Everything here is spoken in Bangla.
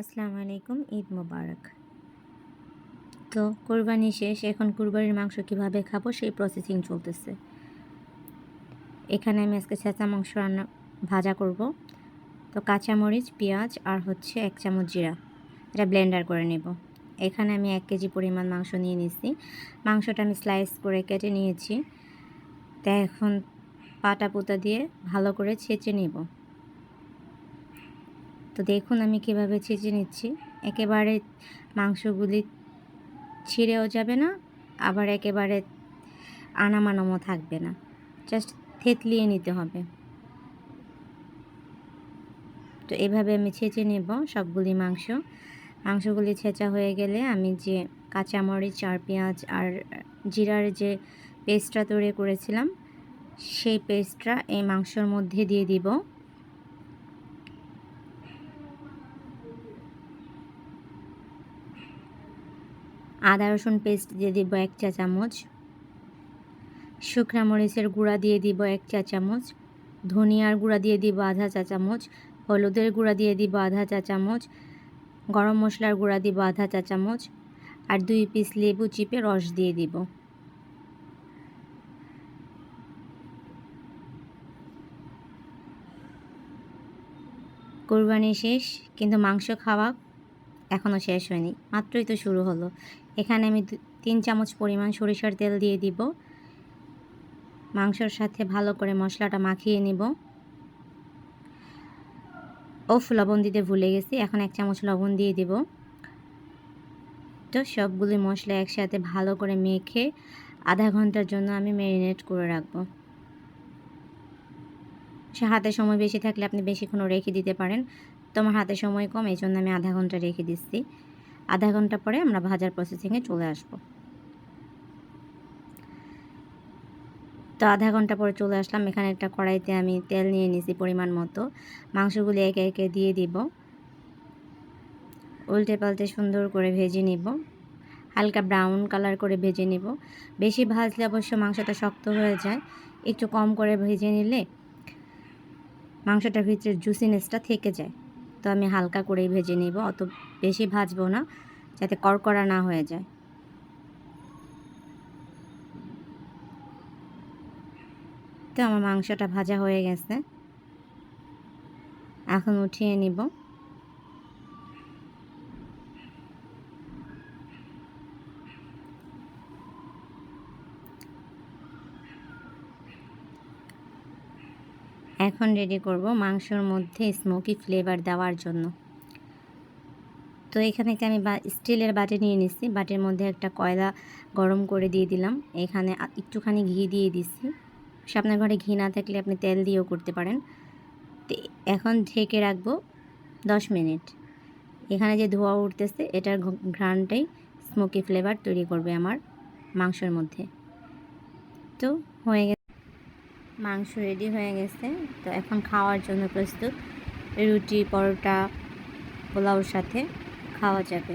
আসসালামু আলাইকুম, ঈদ মোবারক। তো কোরবানি শেষ, এখন কুরবানির মাংস কীভাবে খাব সেই প্রসেসিং চলতেছে। এখানে আমি আজকে ছেঁচা মাংস রান্না, ভাজা করব। তো কাঁচামরিচ, পেঁয়াজ আর হচ্ছে এক চামচ জিরা, এটা ব্লেন্ডার করে নেব। এখানে আমি এক কেজি পরিমাণ মাংস নিয়ে নিয়েছি মাংসটা আমি স্লাইস করে কেটে নিয়েছি। তা এখন পাটা পোতা দিয়ে ভালো করে ছেঁচে নেব। তো দেখুন আমি কীভাবে ছেঁচে নিচ্ছি। একেবারে মাংসগুলি ছিঁড়েও যাবে না, আবার একেবারে আনামানামও থাকবে না। জাস্ট থেতলিয়ে নিতে হবে। তো এভাবে আমি ছেঁচে নেব সবগুলি মাংস। মাংসগুলি ছেঁচা হয়ে গেলে আমি যে কাঁচামরিচ আর পেঁয়াজ আর জিরার যে পেস্টটা তৈরি করেছিলাম, সেই পেস্টটা এই মাংসর মধ্যে দিয়ে দিব। আদা, রসুন পেস্ট দিয়ে দিব এক চা চামচ। শুকনা মরিচের গুঁড়া দিয়ে দিব এক চা চামচ। ধনিয়ার গুঁড়া দিয়ে দিব আধা চা চামচ। হলুদের গুঁড়া দিয়ে দিব আধা চা চামচ। গরম মশলার গুঁড়া দিব আধা চা চামচ। আর দুই পিস লেবু চিপে রস দিয়ে দিব। কোরবানি শেষ, কিন্তু মাংস খাওয়া এখনও শেষ হয়নি, মাত্রই তো শুরু হলো। এখানে আমি তিন চামচ পরিমাণ সরিষার তেল দিয়ে দিব। মাংসর সাথে ভালো করে মশলাটা মাখিয়ে নিব। ওফ, লবণ দিতে ভুলে গেছি, এখন এক চামচ লবণ দিয়ে দিব। তো সবগুলি মশলা একসাথে ভালো করে মেখে আধা ঘণ্টার জন্য আমি ম্যারিনেট করে রাখব। সে হাতে সময় বেশি থাকলে আপনি বেশিক্ষণ রেখে দিতে পারেন। তোমার হাতে সময় কম এই জন্য আমি আধা ঘণ্টা রেখে দিচ্ছি। আধা ঘণ্টা পরে আমরা ভাজার প্রসেসিংয়ে চলে আসব। তো আধা ঘণ্টা পরে চলে আসলাম। এখানে একটা কড়াইতে আমি তেল নিয়ে নিছি পরিমাণ মতো। মাংসগুলি একে একে দিয়ে দিব। উল্টে পাল্টে সুন্দর করে ভেজে নিব। হালকা ব্রাউন কালার করে ভেজে নিব। বেশি ভাজলে অবশ্য মাংসটা শক্ত হয়ে যায়। একটু কম করে ভেজে নিলে মাংসটার ভিতরে জুসিনেসটা থেকে যায়। তো আমি হালকা করেই ভেজে নেব, অত বেশি ভাজবো না, যাতে কড়কড়া না হয়ে যায়। তো আমার মাংসটা ভাজা হয়ে গেছে। এখন উঠিয়ে নিব। এখন রেডি করব মাংসর মধ্যে স্মোকি ফ্লেভার দেওয়ার জন্য। তো এখানে আমি স্টিলের বাটি নিয়ে নিচ্ছি বাটির মধ্যে একটা কয়লা গরম করে দিয়ে দিলাম। এখানে একটুখানি ঘি দিয়ে দিচ্ছি আপনার ঘরে ঘি না থাকলে আপনি তেল দিয়েও করতে পারেন। তো, এখন ঢেকে রাখব দশ মিনিট। এখানে যে ধোয়া উঠতেছে, এটার ঘ্রাণটাই স্মোকি ফ্লেভার তৈরি করবে আমার মাংসের মধ্যে। তো, হয়ে গেছে। মাংস রেডি হয়ে গেছে। তো এখন খাওয়ার জন্য প্রস্তুত। রুটি, পরোটা, পোলাওর সাথে খাওয়া যাবে।